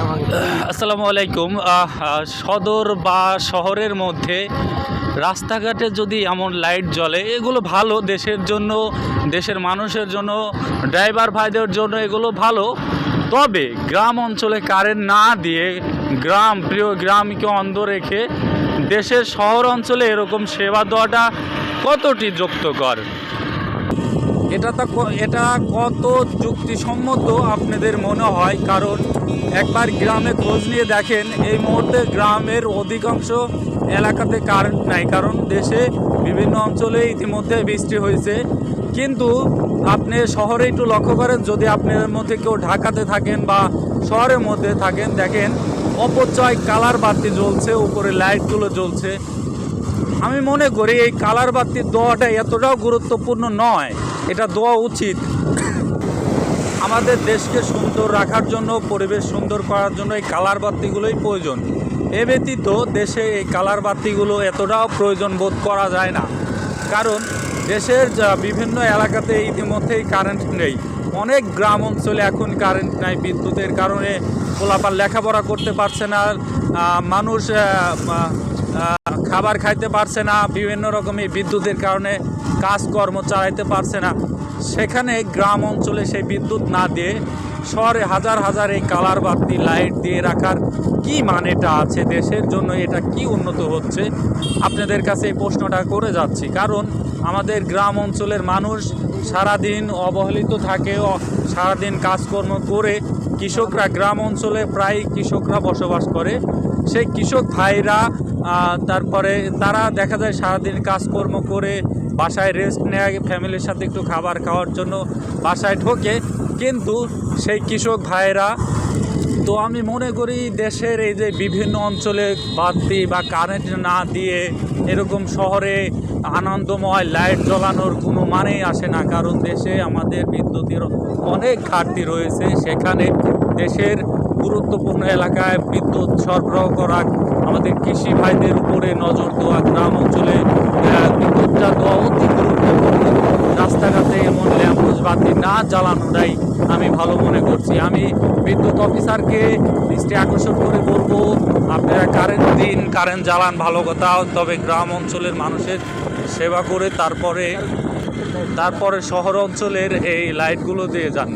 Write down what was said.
আসসালামু আলাইকুম। সদর বা শহরের মধ্যে রাস্তাঘাটে যদি এমন লাইট জ্বলে, এগুলো ভালো দেশের জন্য, দেশের মানুষের জন্য, ড্রাইভার ভাইদের জন্য এগুলো ভালো। তবে গ্রাম অঞ্চলে কারেন্ট না দিয়ে গ্রাম, প্রিয় গ্রামকে অন্ধ রেখে দেশের শহর অঞ্চলে এরকম সেবা দেওয়াটা কতটি যুক্তকর? এটা তো এটা কত যুক্তিসম্মত আপনাদের মনে হয়? কারণ একবার গ্রামে খোঁজ নিয়ে দেখেন, এই মুহূর্তে গ্রামের অধিকাংশ এলাকাতে কারেন্ট নাই। কারণ দেশে বিভিন্ন অঞ্চলে ইতিমধ্যে বৃষ্টি হয়েছে। কিন্তু আপনি শহরে একটু লক্ষ্য করেন, যদি আপনাদের মধ্যে কেউ ঢাকাতে থাকেন বা শহরের মধ্যে থাকেন, দেখেন অপচয় কালার বাতি জ্বলছে, উপরে লাইটগুলো জ্বলছে। আমি মনে করি এই কালার বাতির দোয়াটা এতটাও গুরুত্বপূর্ণ নয়। এটা দেওয়া উচিত। আমাদের দেশকে সুন্দর রাখার জন্য, পরিবেশ সুন্দর করার জন্য এই কালার বাতিগুলোই প্রয়োজন। এ ব্যতীত দেশে এই কালার বাতিগুলো এতটাও প্রয়োজন বোধ করা যায় না। কারণ দেশের বিভিন্ন এলাকাতে ইতিমধ্যেই কারেন্ট নেই। অনেক গ্রাম অঞ্চলে এখন কারেন্ট নাই। বিদ্যুতের কারণে পোলাপান লেখাপড়া করতে পারছে না। মানুষ খাবার খাইতে পারছে না, বিভিন্ন রকমের বিদ্যুতের কারণে কাজকর্ম চালাইতে পারছে না। সেখানে গ্রাম অঞ্চলে সেই বিদ্যুৎ না দিয়ে শহরে হাজার হাজার এই কালার বাতি, লাইট দিয়ে রাখার কি মানেটা আছে দেশের জন্য, এটা কি উন্নত হচ্ছে? আপনাদের কাছে এই প্রশ্নটা করে যাচ্ছি। কারণ আমাদের গ্রাম অঞ্চলের মানুষ সারাদিন অবহেলিত থাকে, সারাদিন কাজকর্ম করে কৃষকরা গ্রাম অঞ্চলে প্রায় কৃষকরা বসবাস করে। সেই কৃষক ভাইরা তারপরে তারা দেখা যায় সারাদিন কাজকর্ম করে, বাসায় রেস্ট নেয় ফ্যামিলির সাথে একটু খাবার খাওয়ার জন্য বাসায় ঢোকে। কিন্তু সেই কৃষক ভাইরা, তো আমি মনে করি দেশের এই যে বিভিন্ন অঞ্চলে বাতি বা কারেন্ট না দিয়ে এরকম শহরে আনন্দময় লাইট জ্বালানোর কোনো মানেই আসে না। কারণ দেশে আমাদের বিদ্যুতের অনেক ঘাটতি রয়েছে, সেখানে দেশের গুরুত্বপূর্ণ এলাকায় বিদ্যুৎ সরবরাহ করা আমাদের কৃষি ভাইদের উপরে নজর দেওয়া গ্রাম অঞ্চলে বিদ্যুৎটা দেওয়া অতি গুরুত্বপূর্ণ। রাস্তাঘাটে এমন ল্যাম্পোস বাতি না জ্বালানোটাই আমি ভালো মনে করছি। আমি বিদ্যুৎ অফিসারকে দৃষ্টি আকর্ষণ করে বলব, আপনারা কারেন্ট দিন, কারেন্ট জ্বালান ভালো কথা, তবে গ্রাম অঞ্চলের মানুষের সেবা করে তারপরে তারপরে শহর অঞ্চলের এই লাইটগুলো দিয়ে যান।